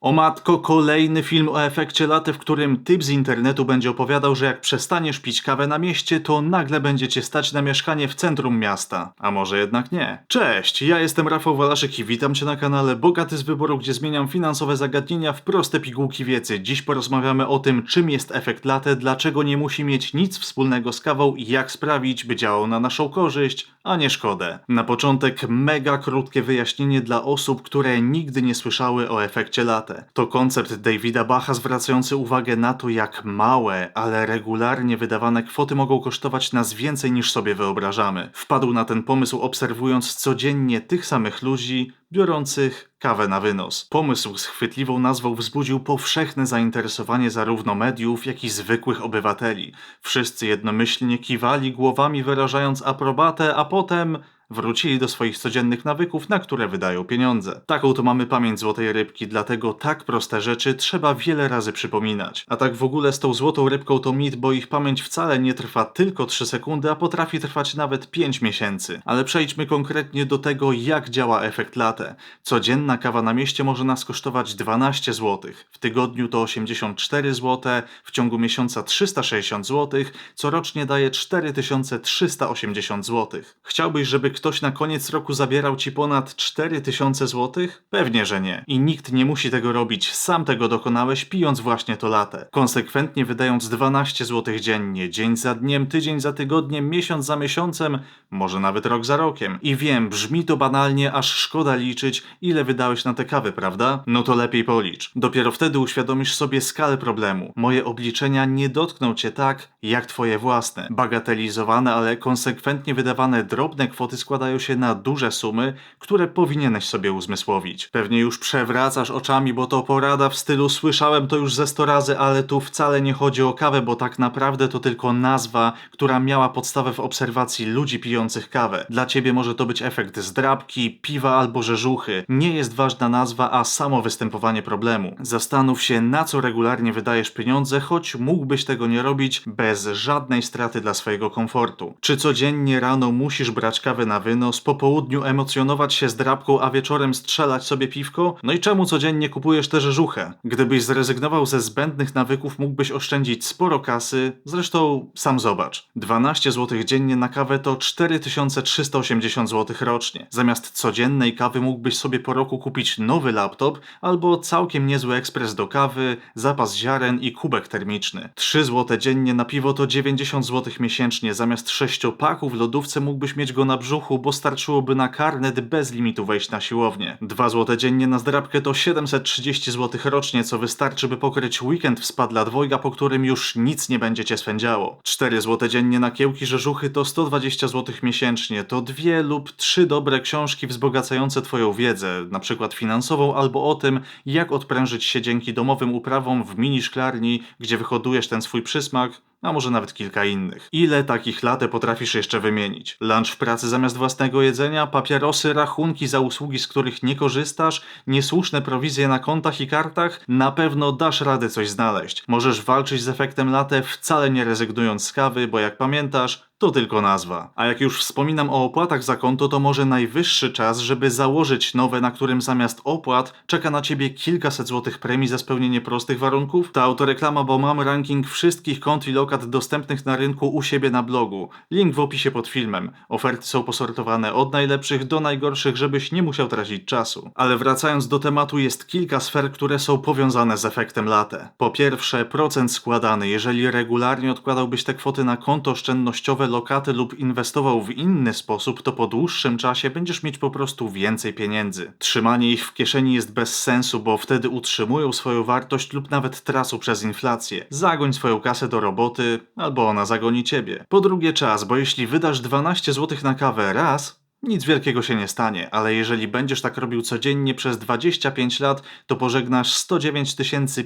O matko, kolejny film o efekcie latte, w którym typ z internetu będzie opowiadał, że jak przestaniesz pić kawę na mieście, to nagle będzie cię stać na mieszkanie w centrum miasta. A może jednak nie. Cześć, ja jestem Rafał Walaszek i witam cię na kanale Bogaty z Wyboru, gdzie zmieniam finansowe zagadnienia w proste pigułki wiedzy. Dziś porozmawiamy o tym, czym jest efekt latte, dlaczego nie musi mieć nic wspólnego z kawą i jak sprawić, by działał na naszą korzyść, a nie szkodę. Na początek mega krótkie wyjaśnienie dla osób, które nigdy nie słyszały o efekcie To koncept Davida Bacha zwracający uwagę na to, jak małe, ale regularnie wydawane kwoty mogą kosztować nas więcej niż sobie wyobrażamy. Wpadł na ten pomysł obserwując codziennie tych samych ludzi, biorących kawę na wynos. Pomysł z chwytliwą nazwą wzbudził powszechne zainteresowanie zarówno mediów, jak i zwykłych obywateli. Wszyscy jednomyślnie kiwali głowami wyrażając aprobatę, a potem wrócili do swoich codziennych nawyków, na które wydają pieniądze. Taką to mamy pamięć złotej rybki, dlatego tak proste rzeczy trzeba wiele razy przypominać. A tak w ogóle z tą złotą rybką to mit, bo ich pamięć wcale nie trwa tylko 3 sekundy, a potrafi trwać nawet 5 miesięcy. Ale przejdźmy konkretnie do tego, jak działa efekt latte. Codzienna kawa na mieście może nas kosztować 12 zł, w tygodniu to 84 zł, w ciągu miesiąca 360 zł, co rocznie daje 4380 zł. Chciałbyś, żeby ktoś na koniec roku zabierał ci ponad 4000 zł? Pewnie, że nie. I nikt nie musi tego robić, sam tego dokonałeś pijąc właśnie to latę. Konsekwentnie wydając 12 zł dziennie, dzień za dniem, tydzień za tygodniem, miesiąc za miesiącem, może nawet rok za rokiem. I wiem, brzmi to banalnie, aż szkoda liczyć, ile wydałeś na te kawy, prawda? No to lepiej policz. Dopiero wtedy uświadomisz sobie skalę problemu. Moje obliczenia nie dotkną cię tak, jak twoje własne. Bagatelizowane, ale konsekwentnie wydawane drobne kwoty składają się na duże sumy, które powinieneś sobie uzmysłowić. Pewnie już przewracasz oczami, bo to porada w stylu słyszałem to już ze 100 razy, ale tu wcale nie chodzi o kawę, bo tak naprawdę to tylko nazwa, która miała podstawę w obserwacji ludzi pijących kawę. Dla ciebie może to być efekt zdrabki, piwa albo rzeżuchy. Nie jest ważna nazwa, a samo występowanie problemu. Zastanów się, na co regularnie wydajesz pieniądze, choć mógłbyś tego nie robić bez żadnej straty dla swojego komfortu. Czy codziennie rano musisz brać kawę na wynos, po południu emocjonować się z drapką, a wieczorem strzelać sobie piwko? No i czemu codziennie kupujesz tę rzeżuchę? Gdybyś zrezygnował ze zbędnych nawyków, mógłbyś oszczędzić sporo kasy, zresztą sam zobacz. 12 zł dziennie na kawę to 4380 zł rocznie. Zamiast codziennej kawy mógłbyś sobie po roku kupić nowy laptop albo całkiem niezły ekspres do kawy, zapas ziaren i kubek termiczny. 3 zł dziennie na piwo to 90 zł miesięcznie. Zamiast 6 paków w lodówce mógłbyś mieć go na brzuchu, bo starczyłoby na karnet bez limitu wejść na siłownię. 2 zł dziennie na zdrabkę to 730 zł rocznie, co wystarczy by pokryć weekend w spa dla dwojga, po którym już nic nie będzie cię swędziało. 4 zł dziennie na kiełki rzeżuchy to 120 zł miesięcznie. To dwie lub trzy dobre książki wzbogacające twoją wiedzę, na przykład finansową albo o tym, jak odprężyć się dzięki domowym uprawom w mini szklarni, gdzie wyhodujesz ten swój przysmak, a może nawet kilka innych. Ile takich lat potrafisz jeszcze wymienić? Lunch w pracy zamiast własnego jedzenia, papierosy, rachunki za usługi, z których nie korzystasz, niesłuszne prowizje na kontach i kartach? Na pewno dasz radę coś znaleźć. Możesz walczyć z efektem latte wcale nie rezygnując z kawy, bo jak pamiętasz, to tylko nazwa. A jak już wspominam o opłatach za konto, to może najwyższy czas, żeby założyć nowe, na którym zamiast opłat czeka na ciebie kilkaset złotych premii za spełnienie prostych warunków? To autoreklama, bo mam ranking wszystkich kont i lokat dostępnych na rynku u siebie na blogu. Link w opisie pod filmem. Oferty są posortowane od najlepszych do najgorszych, żebyś nie musiał tracić czasu. Ale wracając do tematu, jest kilka sfer, które są powiązane z efektem latte. Po pierwsze, procent składany. Jeżeli regularnie odkładałbyś te kwoty na konto oszczędnościowe, lokaty lub inwestował w inny sposób, to po dłuższym czasie będziesz mieć po prostu więcej pieniędzy. Trzymanie ich w kieszeni jest bez sensu, bo wtedy utrzymują swoją wartość lub nawet tracą przez inflację. Zagoń swoją kasę do roboty, albo ona zagoni ciebie. Po drugie czas, bo jeśli wydasz 12 zł na kawę raz, nic wielkiego się nie stanie, ale jeżeli będziesz tak robił codziennie przez 25 lat, to pożegnasz 109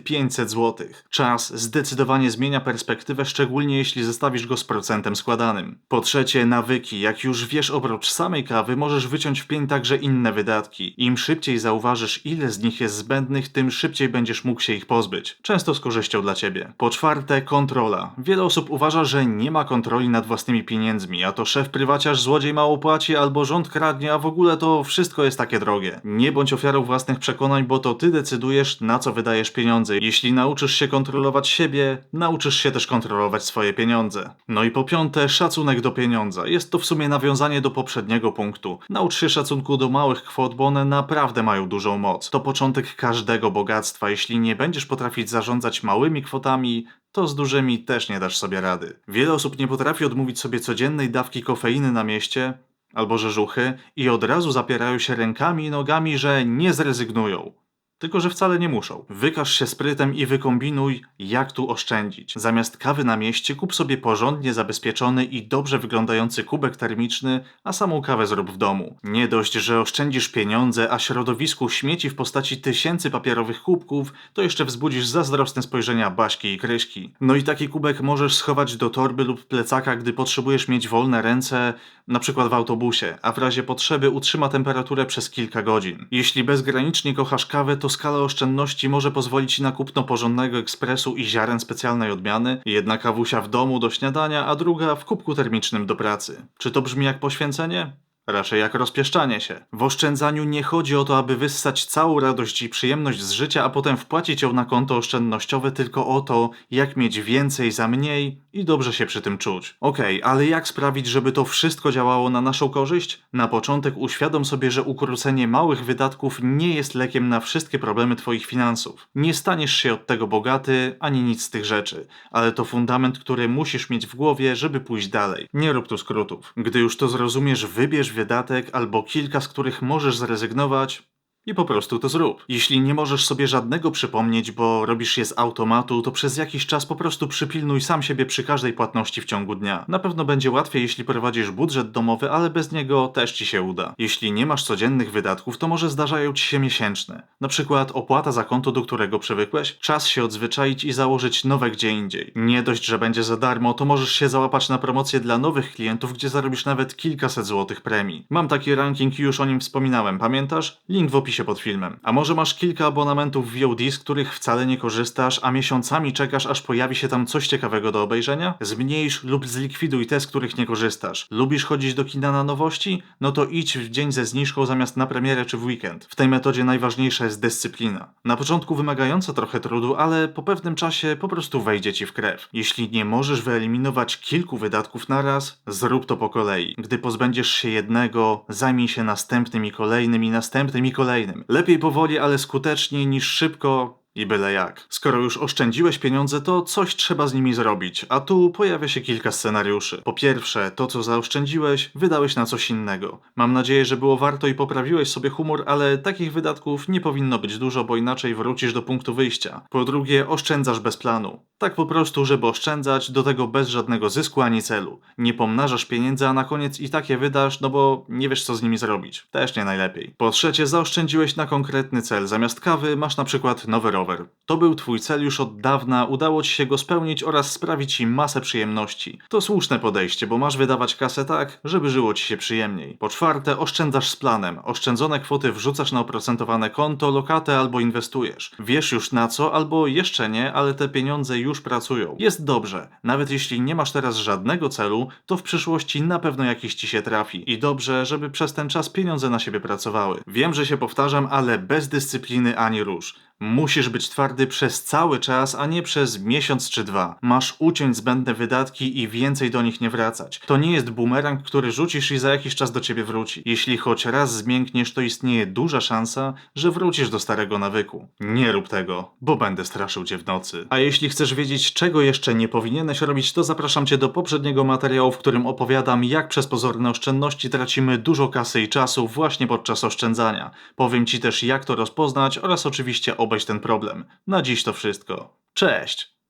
500 zł. Czas zdecydowanie zmienia perspektywę, szczególnie jeśli zestawisz go z procentem składanym. Po trzecie, nawyki. Jak już wiesz, oprócz samej kawy, możesz wyciąć w pień także inne wydatki. Im szybciej zauważysz, ile z nich jest zbędnych, tym szybciej będziesz mógł się ich pozbyć. Często z korzyścią dla ciebie. Po czwarte, kontrola. Wiele osób uważa, że nie ma kontroli nad własnymi pieniędzmi, a to szef prywaciarz złodziej mało płaci albo rząd kradnie, a w ogóle to wszystko jest takie drogie. Nie bądź ofiarą własnych przekonań, bo to ty decydujesz, na co wydajesz pieniądze. Jeśli nauczysz się kontrolować siebie, nauczysz się też kontrolować swoje pieniądze. No i po piąte, szacunek do pieniądza. Jest to w sumie nawiązanie do poprzedniego punktu. Naucz się szacunku do małych kwot, bo one naprawdę mają dużą moc. To początek każdego bogactwa. Jeśli nie będziesz potrafić zarządzać małymi kwotami, to z dużymi też nie dasz sobie rady. Wiele osób nie potrafi odmówić sobie codziennej dawki kofeiny na mieście albo rzeżuchy i od razu zapierają się rękami i nogami, że nie zrezygnują. Tylko, że wcale nie muszą. Wykaż się sprytem i wykombinuj, jak tu oszczędzić. Zamiast kawy na mieście, kup sobie porządnie zabezpieczony i dobrze wyglądający kubek termiczny, a samą kawę zrób w domu. Nie dość, że oszczędzisz pieniądze, a środowisku śmieci w postaci tysięcy papierowych kubków, to jeszcze wzbudzisz zazdrosne spojrzenia Baśki i Kryśki. No i taki kubek możesz schować do torby lub plecaka, gdy potrzebujesz mieć wolne ręce, na przykład w autobusie, a w razie potrzeby utrzyma temperaturę przez kilka godzin. Jeśli bezgranicznie kochasz kawę, to skala oszczędności może pozwolić na kupno porządnego ekspresu i ziaren specjalnej odmiany, jedna kawusia w domu do śniadania, a druga w kubku termicznym do pracy. Czy to brzmi jak poświęcenie? Raczej jak rozpieszczanie się. W oszczędzaniu nie chodzi o to, aby wyssać całą radość i przyjemność z życia, a potem wpłacić ją na konto oszczędnościowe, tylko o to, jak mieć więcej za mniej i dobrze się przy tym czuć. Okej, ale jak sprawić, żeby to wszystko działało na naszą korzyść? Na początek uświadom sobie, że ukrócenie małych wydatków nie jest lekiem na wszystkie problemy Twoich finansów. Nie staniesz się od tego bogaty, ani nic z tych rzeczy, ale to fundament, który musisz mieć w głowie, żeby pójść dalej. Nie rób tu skrótów. Gdy już to zrozumiesz, wybierz wydatek albo kilka, z których możesz zrezygnować, i po prostu to zrób. Jeśli nie możesz sobie żadnego przypomnieć, bo robisz je z automatu, to przez jakiś czas po prostu przypilnuj sam siebie przy każdej płatności w ciągu dnia. Na pewno będzie łatwiej, jeśli prowadzisz budżet domowy, ale bez niego też ci się uda. Jeśli nie masz codziennych wydatków, to może zdarzają ci się miesięczne. Na przykład opłata za konto, do którego przywykłeś, czas się odzwyczaić i założyć nowe gdzie indziej. Nie dość, że będzie za darmo, to możesz się załapać na promocję dla nowych klientów, gdzie zarobisz nawet kilkaset złotych premii. Mam taki ranking już o nim wspominałem, pamiętasz? Link w opisie pod filmem. A może masz kilka abonamentów VOD, z których wcale nie korzystasz, a miesiącami czekasz, aż pojawi się tam coś ciekawego do obejrzenia? Zmniejsz lub zlikwiduj te, z których nie korzystasz. Lubisz chodzić do kina na nowości? No to idź w dzień ze zniżką zamiast na premierę czy w weekend. W tej metodzie najważniejsza jest dyscyplina. Na początku wymagająca trochę trudu, ale po pewnym czasie po prostu wejdzie ci w krew. Jeśli nie możesz wyeliminować kilku wydatków naraz, zrób to po kolei. Gdy pozbędziesz się jednego, zajmij się następnym i kolejnym i następnym i kolejnym. Lepiej powoli, ale skuteczniej niż szybko i byle jak. Skoro już oszczędziłeś pieniądze, to coś trzeba z nimi zrobić, a tu pojawia się kilka scenariuszy. Po pierwsze, to co zaoszczędziłeś, wydałeś na coś innego. Mam nadzieję, że było warto i poprawiłeś sobie humor, ale takich wydatków nie powinno być dużo, bo inaczej wrócisz do punktu wyjścia. Po drugie, oszczędzasz bez planu. Tak po prostu, żeby oszczędzać, do tego bez żadnego zysku ani celu. Nie pomnażasz pieniędzy, a na koniec i tak je wydasz, no bo nie wiesz co z nimi zrobić. Też nie najlepiej. Po trzecie, zaoszczędziłeś na konkretny cel. Zamiast kawy masz na przykład nowy rower. To był twój cel już od dawna, udało ci się go spełnić oraz sprawić ci masę przyjemności. To słuszne podejście, bo masz wydawać kasę tak, żeby żyło ci się przyjemniej. Po czwarte, oszczędzasz z planem. Oszczędzone kwoty wrzucasz na oprocentowane konto, lokatę albo inwestujesz. Wiesz już na co, albo jeszcze nie, ale te pieniądze już pracują. Jest dobrze. Nawet jeśli nie masz teraz żadnego celu, to w przyszłości na pewno jakiś ci się trafi. I dobrze, żeby przez ten czas pieniądze na siebie pracowały. Wiem, że się powtarzam, ale bez dyscypliny ani róż. Musisz być twardy przez cały czas, a nie przez miesiąc czy dwa. Masz uciąć zbędne wydatki i więcej do nich nie wracać. To nie jest bumerang, który rzucisz i za jakiś czas do ciebie wróci. Jeśli choć raz zmiękniesz, to istnieje duża szansa, że wrócisz do starego nawyku. Nie rób tego, bo będę straszył cię w nocy. A jeśli chcesz wiedzieć, czego jeszcze nie powinieneś robić, to zapraszam cię do poprzedniego materiału, w którym opowiadam, jak przez pozorne oszczędności tracimy dużo kasy i czasu właśnie podczas oszczędzania. Powiem ci też, jak to rozpoznać oraz oczywiście obejść ten problem. Na dziś to wszystko. Cześć!